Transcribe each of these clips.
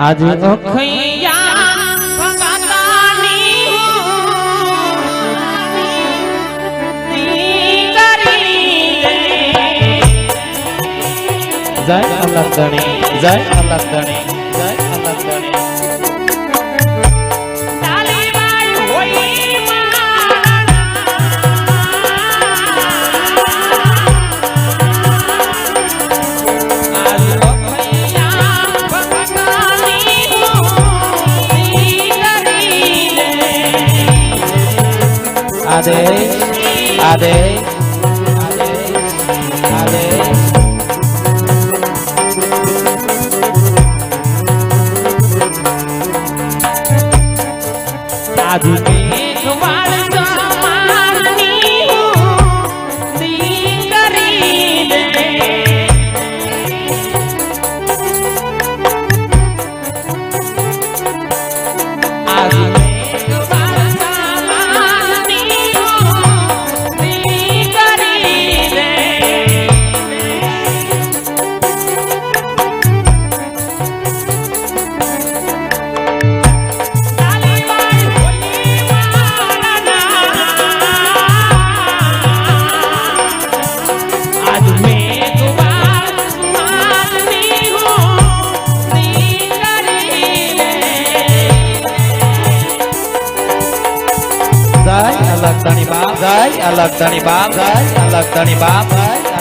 આજે જય અલગ ધણી જય અલગ ધણી Ade, Ade, Ade, Ade. આદુ મેઘવાળ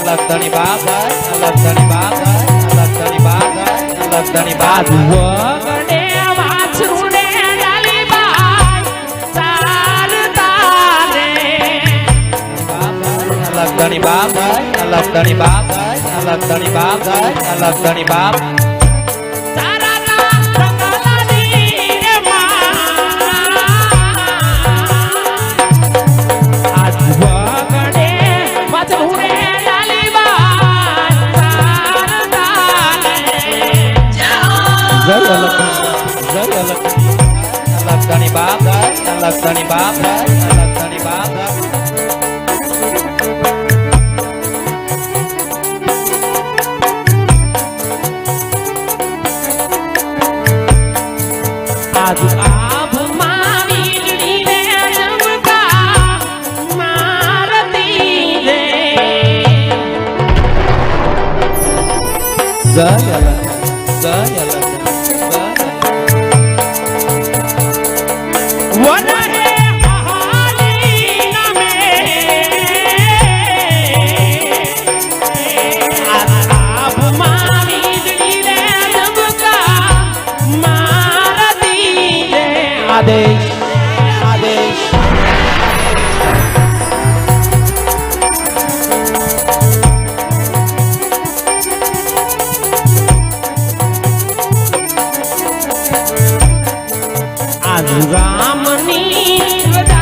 લગધણી બાબા લગધણી બાબા લગધણી બાબા લગધણી બાબા. લગધણી બાબા લગધણી બાબા લગધણી બાબા લગધણી બાબા. લક્ષણી બાપ લક્ષણી બાપ આજુ મારતી રામની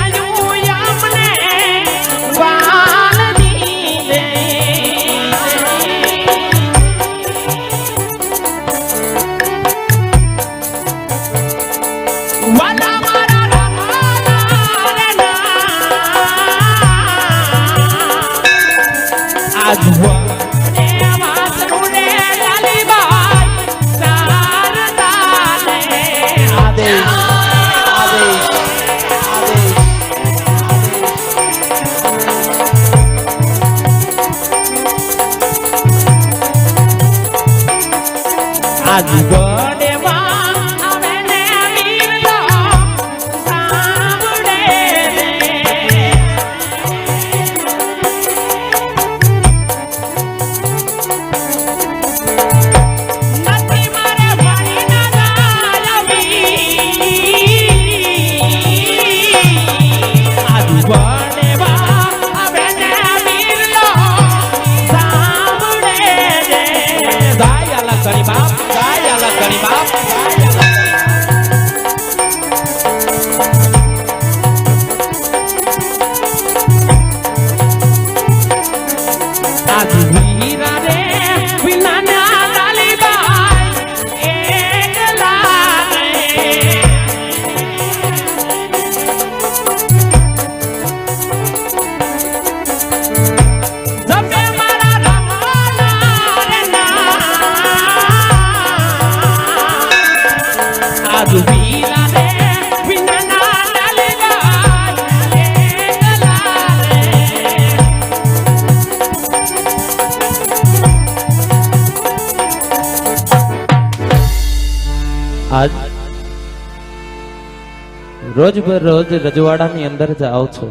રોજ રોજ રજવાડાની અંદર જાઓ છો.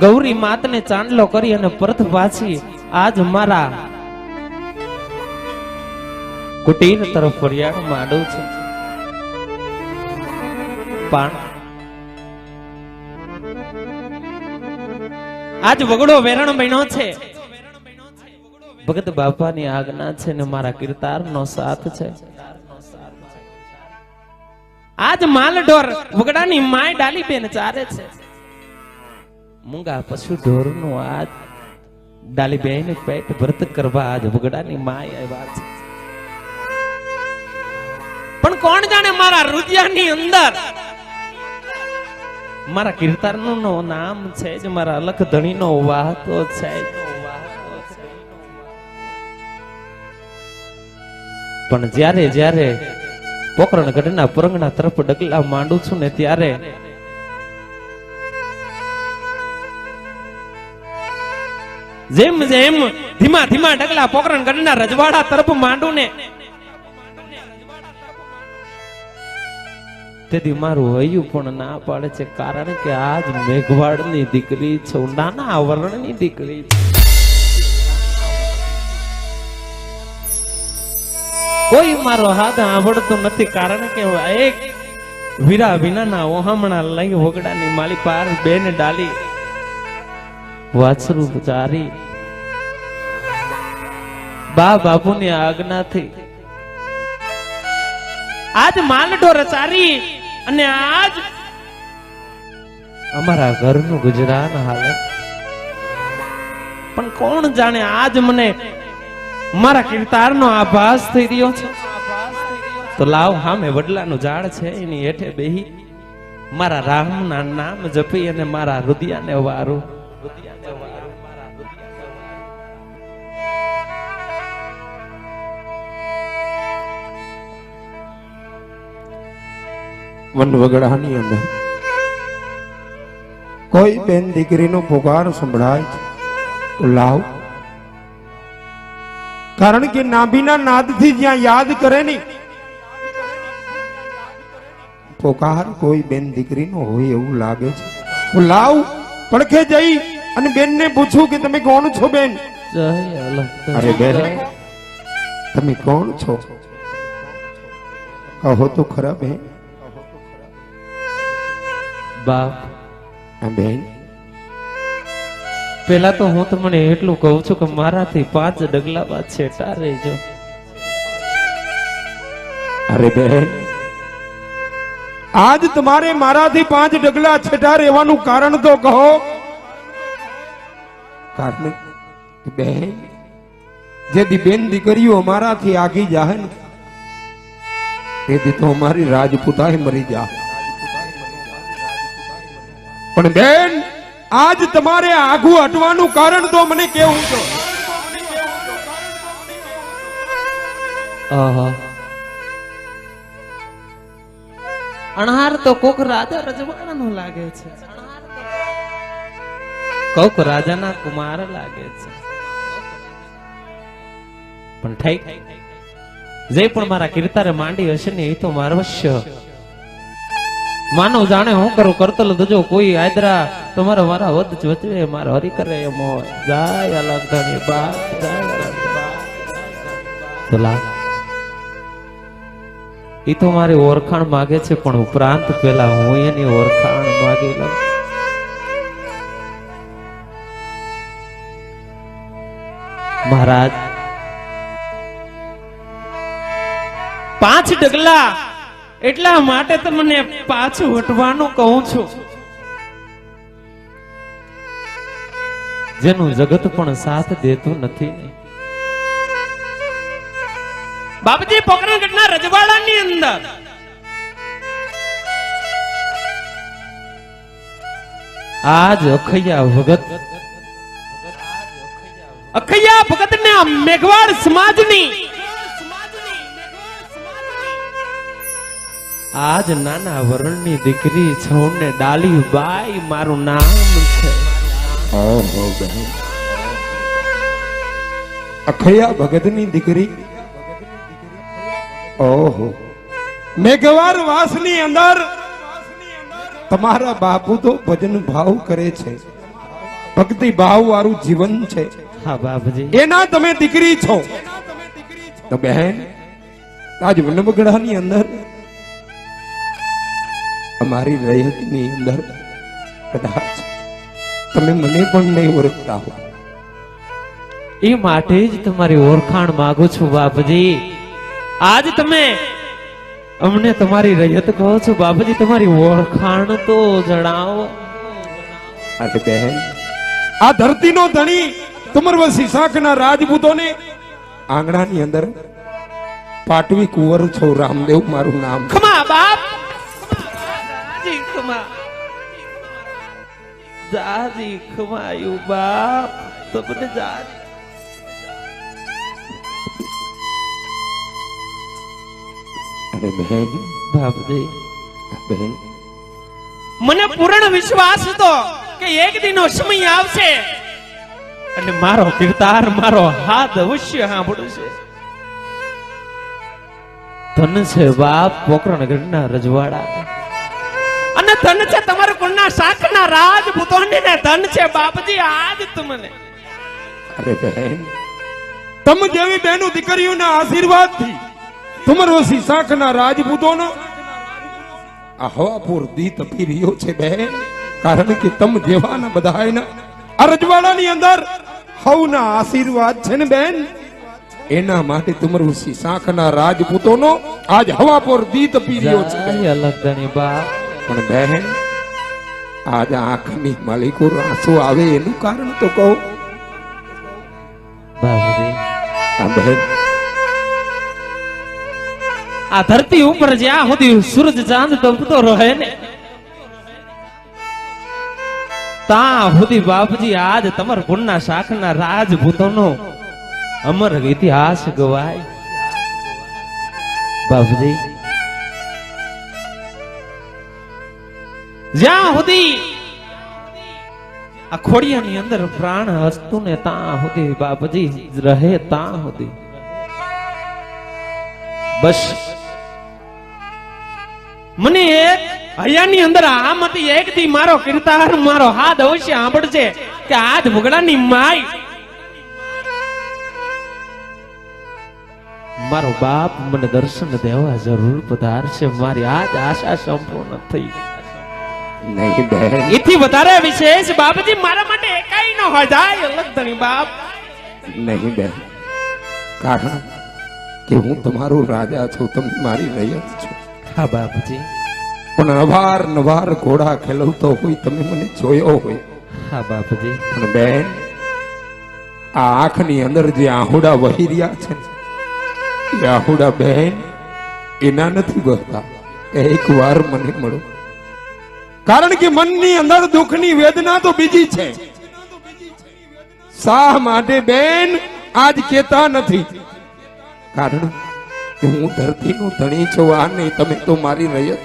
ગૌરી માતને ચાંદલો કરી અને પરત પાછી આજ મારા કુટીર તરફ ફરિયાદ માંડું છું. પણ આજ વગડો વેરણ બન્યો છે. ભગત બાપાની આજ્ઞા છે ને મારા કીર્તારનો સાથ છે. આજ માલઢોર વગડાની માય ડાલી બેન ચારે છે. મૂંગા પશુ ઢોરનું આજ ડાલી બેન પેટ વ્રત કરવા આજ વગડાની માય આવ્યા છે. પણ કોણ જાણે મારા રુદિયાની અંદર? મારા કીર્તારનું નો નામ છે જ, મારા અલખ ધણીનો વાહતો છે પણ જ્યારે જ્યારે પોકરણ ગઢના પુરંગના તરફ ડગલા માંડું છું ને ત્યારે જેમ જેમ ધીમા ધીમા ડગલા પોકરણ ગઢના રજવાડા તરફ માંડું ને તેથી મારું હૈયું પણ ના પાડે છે કારણ કે આજ મેઘવાડની દીકરી છું, નાના વર્ણની દીકરી છું. કોઈ મારો હાથ આવડતો નથી, કારણ કે એક વીરા વિનાના ઓહામણા લઈ વગડાની માલી પાર બેન ડાલી, વાછરું ચારી. બા બાપુની આજ્ઞાથી આજ માલડો રચારી અને આજ અમારા ઘરનું ગુજરાન હાલે. પણ કોણ જાણે આજ મને મારા કીર્તારનો આભાસ થઈ રહ્યો છે. તો લાવ હામે વડલાનું ઝાડ છે, એની હેઠે બેહી. મારા રામના નામ જપી અને મારા રુદિયાને વારું. અંદર. કોઈ બેન દીકરીનો પુકાર સંભળાય તો લાવ કારણ કે નાભીના નાદથી જ્યાં યાદ કરે ની પોકાર કોઈ બેન દીકરીનો હોય એવું લાગે છે. હું લાવ પડખે જઈ અને બેનને પૂછું કે તમે કોણ છો બેન? અરે બેન તમે કોણ છો? કહો તો ખરા બેન. બાપ. બેન. પેલા તો હું તમને એટલું કહું છું કે મારાથી પાંચ ડગલા બાદ છેટા જો અરે બેન આજ તમારે મારાથી પાંચ ડગલા છેટા રહેવાનું કારણ તો કહો. કારણ બેન જેથી બેન દીકરીઓ અમારાથી આગી જાહે ને, તેથી તો અમારી રાજપૂતાએ મરી જા. પણ બેન આજ તમારે આઘું હટવાનું કારણ તો મને કેવું છો અણહાર તો કોક રાજા રજવાડાનું લાગે છે. કોક રાજાના કુમાર લાગે છે. પણ ઠીક. જે પણ મારા કીર્તારે માંડી હશે ને એ તો મારવશ્ય માનવ જાણે હું કરું? કરતલ દજો કોઈ આદરા તમારે મારા વધ વચવે, મારા હરી કરે એમ જાય અલગ બા જાય એ તો મારી ઓળખાણ માગે છે, પણ ઉપરાંત પેલા હું એની ઓળખાણ માગી લઉં. મહારાજ. પાંચ ડગલા એટલા માટે તમને પાછું હટવાનું કહું છું. જેનું જગત પણ સાથ દેતું નથી બાપજી પોકરણગઢના રજવાડાની અંદર. આજ અખૈયા ભગત. અખૈયા ભગત ને મેઘવાડ સમાજની આજ નાના વરણની દીકરી છોને ડાલી બાઈ મારું નામ છે. અખૈયા ભગતની દીકરી. ઓહો. મેઘવાર વાસની અંદર તમારા બાપુ તો ભજન ભાવ કરે છે. ભક્તિ ભાવ વાળું જીવન છે. હા બાપજી. એના તમે દીકરી છો. તો બહેન આજ વનબગડાની અંદર અમારી રહેતની અંદર કદાચ તમે મને પણ નહીં ઓળખતા હો. એ માટે જ તમારી ઓળખાણ માંગુ છું બાપજી. આજ તમે અમને તમારી રયત કહો છો બાપજી તમારી ઓળખાણ તો જણાવો. અરે બહેન આ ધરતીનો ધણી તુમરવસી શાખના રાજપૂતોને આંગણાની અંદર પાટવી કુંવર છો રામદેવ મારું નામ. ખમા બાપ. ખમા જાજી ખમાયું બાપ. તમને જાજી અરે બહેન. બાપજી બહેન. મને પૂર્ણ વિશ્વાસ હતો કે એક દિનો સમય આવશે. અને મારો કીર્તાર મારો હાથ અવશ્ય સાંભળશે ધન છે બાપ પોકરણગઢના રજવાડા. અને ધન છે તમારા કુળના શાખના રાજપૂતોની ને ધન છે બાપજી આજ તમને. અરે બહેન તમ જેવી બહેનો દીકરીઓના આશીર્વાદથી તુમરવસી શાખના રાજપૂતોનો આ હવાપુર દીત પી રહ્યો છે બહેન કારણ કે તમ જેવાના બધાયના આ રજવાડાની અંદર હવના આશીર્વાદ છે ને બેન. એના માટે તુમરવસી શાખના રાજપૂતોનો આજ હવાપુર દીત પી રહ્યો છે અલગ ધણી બાપ. પણ બહેન આજ આંખની માલિકો આંસુ આવે એનું કારણ તો કહો. બાપજી આ બહેન. આ ધરતી ઉપર જ્યાં સુધી સૂરજ ચાંદ તપતો રહે ને ત્યાં સુધી બાપજી આજ તમાર કુળના શાખના રાજપૂતોનો અમર ઇતિહાસ ગવાય. બાપજી જ્યાં સુધી આ ખોડિયાની અંદર પ્રાણ હસતું ને ત્યાં સુધી બાપજી રહે ત્યાં સુધી. બસ. મને એક હૈયાની અંદર આમાંથી એક થી મારો કીર્તાર, મારો હાથ અવશ્ય સાંભળશે કે આજ ભગડાની માય મારો બાપ મને દર્શન દેવા જરૂર પધારશે, મારી આજ આશા સંપૂર્ણ થઈ નહીં બેન. એથી વધારે વિશેષ બાપજી મારા માટે એકાઈ ન હોય જાય અલગ ધણી બાપ. નહીં બેન. કારણ કે હું તમારો રાજા છું તમે મારી રૈયત છો. હા બાપજી. પણ અવાર નવાર ઘોડા ખેલવતો હોય તમે મને જોયો હોય. હા બાપજી. પણ બેન આ આંખની અંદર જે આહુડા વહી રહ્યા છે એ આહુડા બેન એના નથી વહતા. એક વાર મને મળો. કારણ કે મનની અંદર દુઃખની વેદના તો બીજી છે. શા માટે બેન? આજ કેતા નથી. કારણ કે હું ધરતીનો ધણી છું, આ નહીં, તમે તો મારી રયત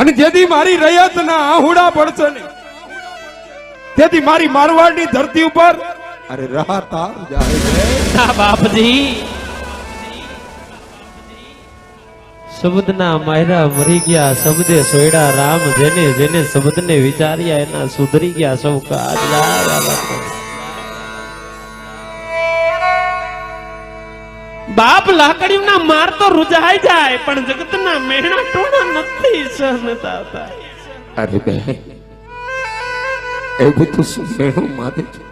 અને જેથી મારી રયત ના આહુડા પડશે ને તેથી મારી મારવાડની ધરતી ઉપર અરે રહાતા જાય બાપજી. શબ્દના માયરા મરી ગયા, શબ્દે સોયડા રામ, જેને જેને શબ્દને વિચાર્યા, એના સુધરી ગયા સૌ બાપ લાકડીના માર તો રૂજાઈ જાય, પણ જગતના મેણા ટોણા નથી સહન થતા અરે બહેન એવું તો શું મેણું મારે છે?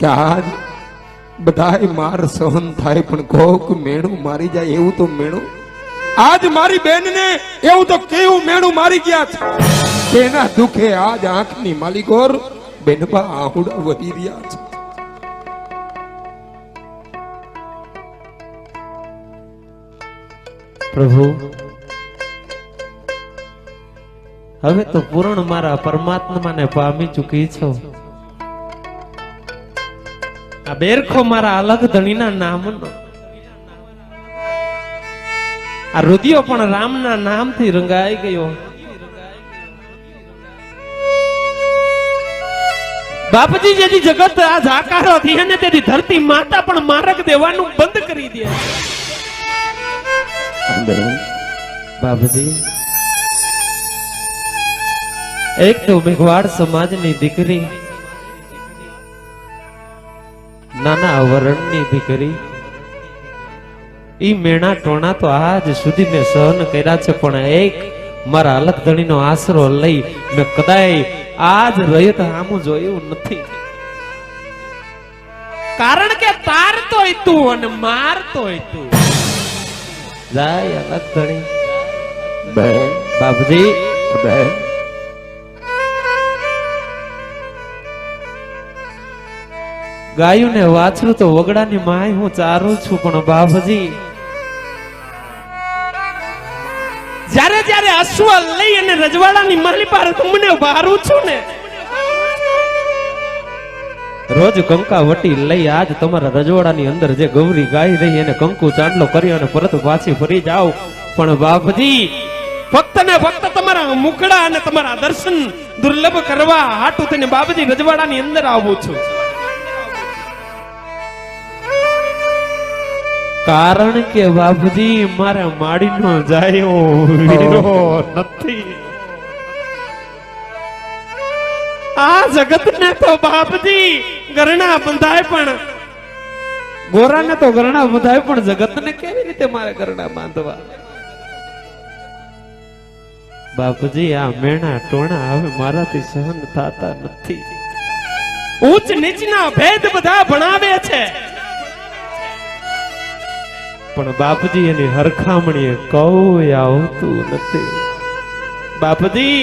કે આજ બધાય માર સહન થાય, પણ કોક મેણું મારી જાય, એવું તો મેણું? આજ મારી બેનને એવું તો કેવું મેણું મારી ગયા છે? તેના દુખે આજ આંખની માલિકોર બેનબા આહુડા વધી રહ્યા છે. પ્રભુ, હવે તો પૂર્ણ મારા પરમાત્માને પામી ચૂકી છો. આ બેરખો મારા અલગ ધણીના નામનો. આ રુદિયો પણ રામના નામથી રંગાઈ ગયો. બાપજી જેથી જગત આ જાકારો થી અને તેથી ધરતી માતા પણ મારક દેવાનું બંધ કરી દે. બાપજી, એક તો મેઘવાડ સમાજની દીકરી નાના વરણની દીકરી. ઈ મેણા ટોણા તો આજ સુધી મેં સહન કર્યા છે પણ એક મારા અલગ ધણીનો આશરો લઈ મેં કદાય આજ રયત આમું જોયું નથી. કારણ કે તારતો તું અને મારતોય તું. જાય અલગ ધણી બાપજી. બેન ગાયું ને વાછરું તો વગડાની માય હું ચારું છું, પણ બાપજી. જ્યારે જ્યારે અશ્વ લઈ અને રજવાડાની માલી પાર તમને વારું છું ને, રોજ કંકાવટી લઈ આજ તમારા રજવાડાની અંદર જે ગૌરી ગાઈ રહી એને કંકુ ચાંદલો કરી અને પરત પાછી ફરી જાઓ. પણ બાપજી, ફક્ત ને ફક્ત તમારા મુકડા અને તમારા દર્શન દુર્લભ કરવા હાટું થઈને બાપજી રજવાડાની અંદર આવું છું. કારણ કે બાપજી મારે માડીનો જાયો વીરો નથી. આ જગત ને તો બાપજી ગરણા બંધાય પણ. ગોરાને તો ગરણા બંધાય પણ જગત ને કેવી રીતે મારે ગરણા બાંધવા? બાપજી આ મેણા ટોણા હવે મારાથી સહન થતા નથી. ઉચ્ચ નીચના ભેદ બધા ભણાવે છે. પણ બાપજી એની હરખામણીએ કોઈ આવતું નથી. બાપજી,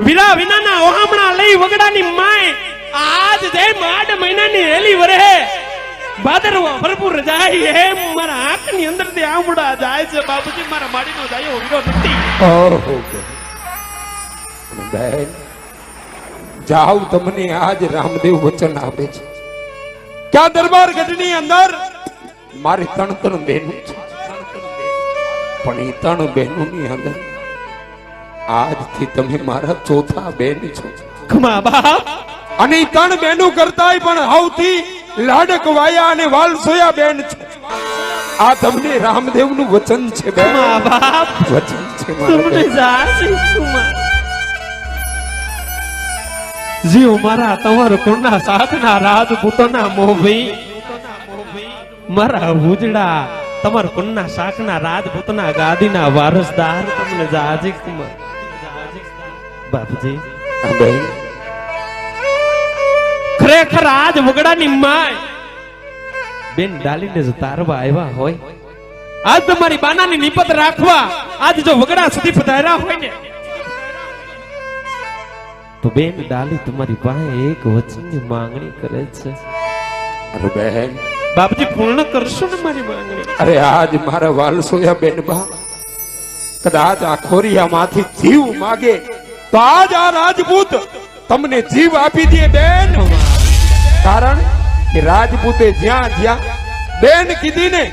વિલા વિનાના ઓહામણા લઈ વગડાની માય આજ જેમ આઠ મહિનાની હેલી વરે ભાદરવા ભરપૂર જાય એમ મારા આંખની અંદરથી આંબડા જાય છે. બાપુજી, મારા માડીનો જાય વિરો નથી. બેન જાવ તમને આજ રામદેવ વચન આપે છે. ક્યાં દરબાર ગઢની અંદર મારી ત્રણ ત્રણ બહેનો છે. પણ એ ત્રણ બહેનોની અંદર આજથી તમે મારા ચોથા બેન છો. ખમા બાપ. અને એ ત્રણ બહેનો કરતાય પણ સૌથી લાડક વાયા અને વાલસોયા બેન છે. આ તમને રામદેવનું વચન છે ખમા બાપ. વચન છે તમને જાશી જીવ મારા તમાર કુંડા સાથના રાજપૂતોના મોભી. મારા ઉજડા તમાર કુન્ના શાકના રાજપૂતના ગાદીના વારસદાર તમને જાજી ખમા બાપજી. ખરેખર આજ વગડાની માય બેન ડાલીને જો તારવા આવ્યા હોય આજ તમારી બાનાની નિપત રાખવા આજ જો વગડા સુધી પધાર્યા હોય ને તો બેન ડાલી તમારી પાસે એક વચનની માંગણી કરે છે. અરે બેન. બાપજી પૂર્ણ કરશો ને મારી માંગણી અરે, આજ મારા વાલસોયા બેન બા. કદાચ આ ખોરિયામાંથી જીવ માગે, તો આજ આ રાજપૂત તમને જીવ આપી દે બેન. કારણ કે રાજપૂતે જ્યાં જ્યાં બેન કીધી ને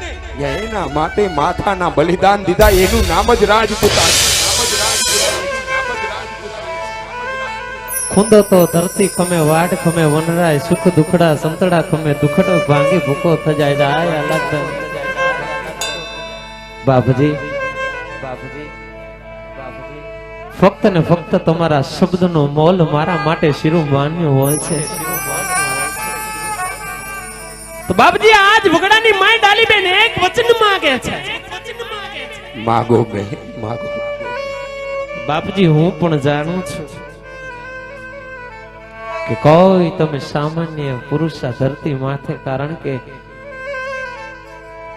એના માટે માથાના બલિદાન દીધા, એનું નામ જ રાજપૂતા ખુંદો તો ધરતી ખમે વાડ ખમે વનરાય સુખ દુખડા સંતડા ખમે દુખડો ભાંગી ભૂકો થજાય જાય અલગ બાપજી. બાપજી. બાપજી. ફક્ત ને ફક્ત તમારા શબ્દનો મોલ મારા માટે શિરુ માન્ય હોય છે. તો બાપજી આજ વગડાની માય ડાલી બેન એક વચન માંગે છે. માગો બેન માગો. બાપજી હું પણ જાણું છું. કે કોઈ તમે સામાન્ય પુરુષ ધરતી માથે, કારણ કે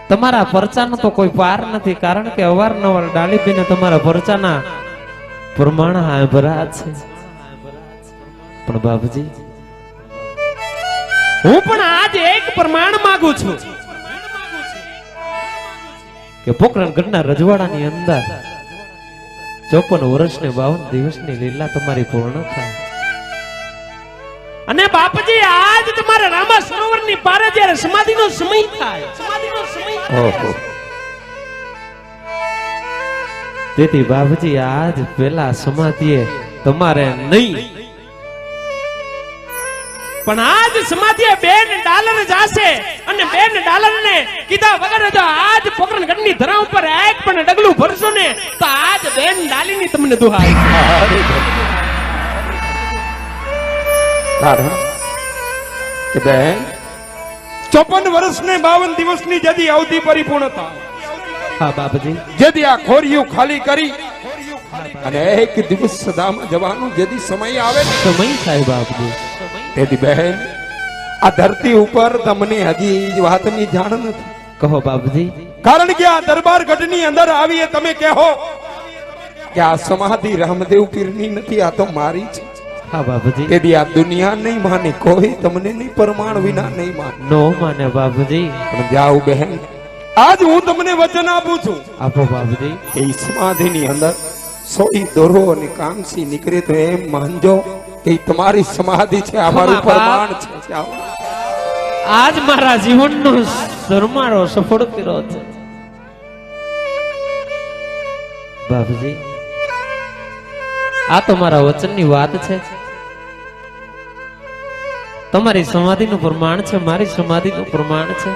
તમારા પરચાનો તો કોઈ પાર નથી, કારણ કે અવારનવાર ડાલીબીને તમારા પરચાના પ્રમાણ આંભરા છે. પણ બાપજી, હું પણ આજ એક પ્રમાણ માંગુ છું કે પોકરણ ગઢના રજવાડાની અંદર ચોપન વર્ષ ને બાવન દિવસની લીલા તમારી પૂર્ણ થાય. અને બાપજી આજ તમારે રામા સરોવરની પારે જ્યારે સમાધિનો સમય થાય. સમાધિનો સમય થાય. ઓહો. તેથી બાપજી આજ પેલા સમાધિએ તમારે નહીં. પણ આજ સમાધિએ બેન ડાલર જાશે અને બેન ડાલર ને કીધા વગર જો આજ પોકરણ ગઢની ધરા ઉપર એક પણ ડગલું ભરશો ને તો આજ બેન ડાલીની તમને દુહાઈ કારણ કે બેન ચોપન વર્ષને બાવન દિવસની જદી અવધિ પરિપૂર્ણતા. હા બાપજી. જેથી આ ખોરિયું ખાલી કરી. અને એક દિવસ સદામાં જવાનું જેથી સમય આવે સમય થાય બાપજી. તેથી બહેન આ ધરતી ઉપર તમને હજી વાતની જાણ નથી. કહો બાપજી. કારણ કે આ દરબાર ગઢની અંદર આવીએ તમે કહો કે આ સમાધિ રામદેવ પીરની નથી આ તો મારી છે. હા બાપુજી. તેથી આ દુનિયા નહીં માને કોઈ તમને નહીં પરમાણ વિના નહીં માને. નો માને બાપુજી. પણ જાઓ બહેન આજ હું તમને વચન આપું છું. આપો બાપુજી. એ સમાધિની અંદર સોઈ દોરો અને કામસી નીકળે તો એમ માનજો કે તમારી સમાધિ છે આ મારું ખમા પ્રમાણ છે આજ મારા જીવનનો સરમાળો સફળ કર્યો છે. બાપજી આ તો મારા વચનની વાત છે. તમારી સમાધિનું પ્રમાણ છે, મારી સમાધિનું પ્રમાણ છે.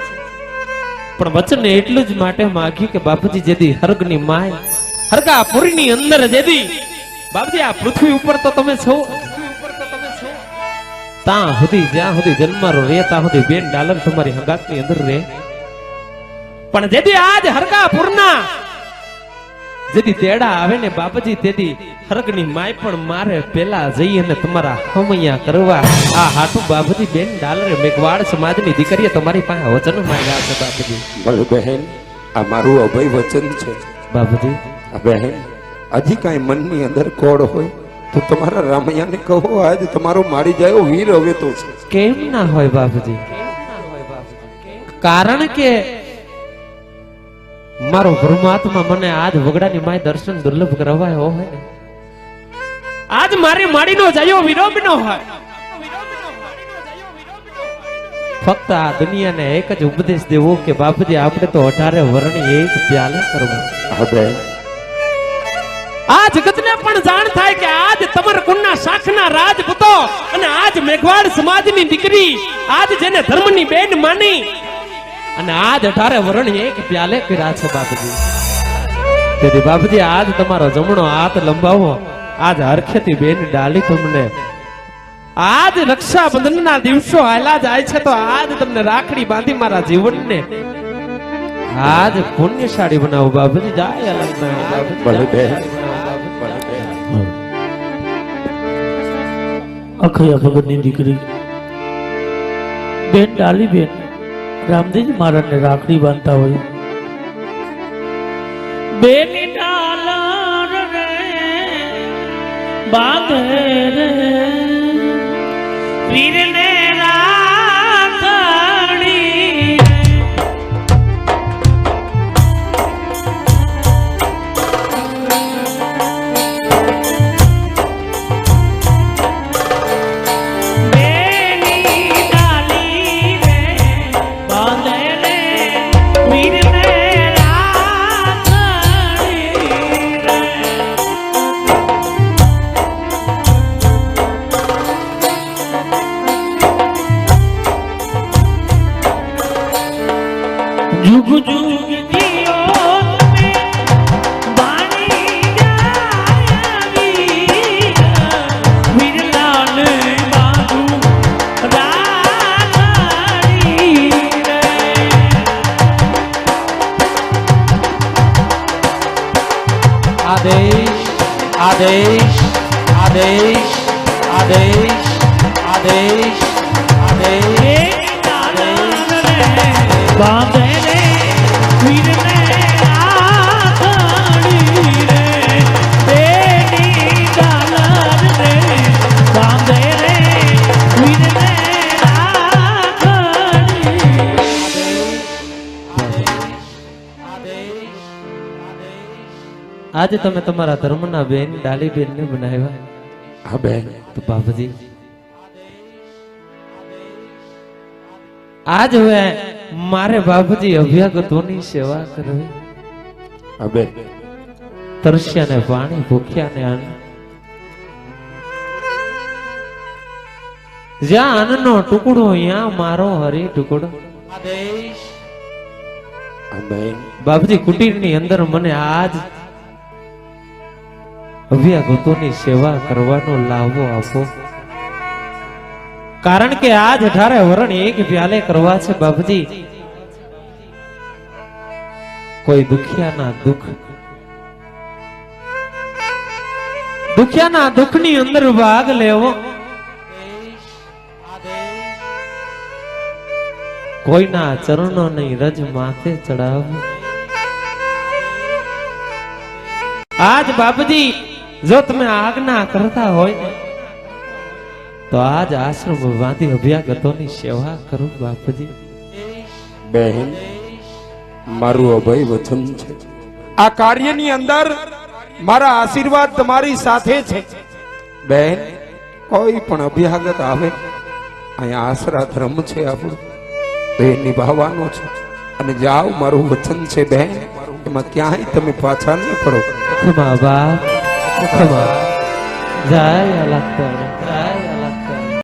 પણ વચન એટલું જ માટે માગ્યું કે બાપુજી જેદી હર્ગની માય, હરગા પુરીની અંદર જેદી. બાપજી, આ પૃથ્વી ઉપર તો તમે છો. ત્યાં સુધી, જ્યાં સુધી જન્મારો રે ત્યાં સુધી બેન ડાલર તમારી હંગાતની અંદર રે પણ જેદી આજ હરકાપુરના જેથી તેડા આવે ને બાપજી તેથી હરગની માય પણ મારે પેલા જઈ અને તમારા હમૈયા કરવા. આ હાટુ બાપજી બેન ડાલરે મેઘવાડ સમાજની દીકરીએ તમારી પાસે વચન માંગ્યા છે બાપજી. બહેન આ મારું અભય વચન છે. બાપજી. બહેન હજી કાંઈ મનની અંદર કોડ હોય તો તમારા રામૈયાને કહો આજ તમારો મારી જાય વીર હવે તો કેમ ના હોય બાપજી? કારણ કે મારો પરમાત્મા મને આજ વગડાની માય દર્શન દુર્લભ કરવાયો હોય ને આજ મારી માડીનો જયો વિરોધ નો હોય ફક્ત આ દુનિયાને એક જ ઉપદેશ દેવો કે બાપજી આપણે તો અઢારે વર્ણી એક પ્યાલે કરવો. હા બેન આ જગતને પણ જાણ થાય કે આજ તમર કુળના શાખના રાજપૂતો અને આજ મેઘવાડ સમાજની દીકરી આજ જેને ધર્મની બેન માની અને આજ અઢારે વરણ એક પ્યાલે પીરા છે બાપજી. તેથી બાપજી આજ તમારો જમણો હાથ લંબાવો. આજ હરખેથી બેન ડાલી તમને. આજ રક્ષાબંધનના દિવસો હાલા જાય છે તો આજ તમને રાખડી બાંધી મારા જીવનને. આજ પુણ્યશાળી બનાવો બાપજી જાય અખયા ભગત ભગતની દીકરી. બેન ડાલી બેન. રામદેવજી મહારાજને રાખડી બાંધતા હોય. બેની ડાલર રે બાંધે રે. વીરને જુગ જુગ જીઓ આદેશ આદેશ આજે તમે તમારા ધર્મના બેન ડાલી બેન ને બનાવ્યા. હા બેન. તો બાપજી આજ હવે મારે બાપજી અભ્યાગતોની સેવા કરવી. હા બેન. તરસ્યા ને પાણી ભૂખ્યા ને અન્ન. જ્યાં અન્નનો ટુકડો ત્યાં મારો હરી ટુકડો. બાપજી કુટીરની અંદર મને આજ અભ્યાગતોની સેવા કરવાનો લાભો આપો. કારણ કે આજ અઢારે વરણ એક પ્યાલે કરવા છે બાપજી. કોઈ દુખિયાના દુઃખ. દુખિયાના દુઃખની અંદર ભાગ લેવો. કોઈના ચરણો નહીં રજ માથે ચડાવવું આજ બાપજી જો તમે આજ્ઞા કરતા હોય તો આજ આશ્રમ બાંધી અભ્યાગતોની સેવા કરું બાપજી. બહેન મારું અભય વચન છે. આ કાર્યની અંદર મારા આશીર્વાદ તમારી સાથે છે. બહેન કોઈ પણ અભ્યાગત આવે અહીંયા આશરા ધર્મ છે આપણું. એ નિભાવવાનો છે. અને જાઓ મારું વચન છે બહેન એમાં ક્યાંય તમે પાછા નહીં પડો. ખમા બાપ ખમા જય અલગ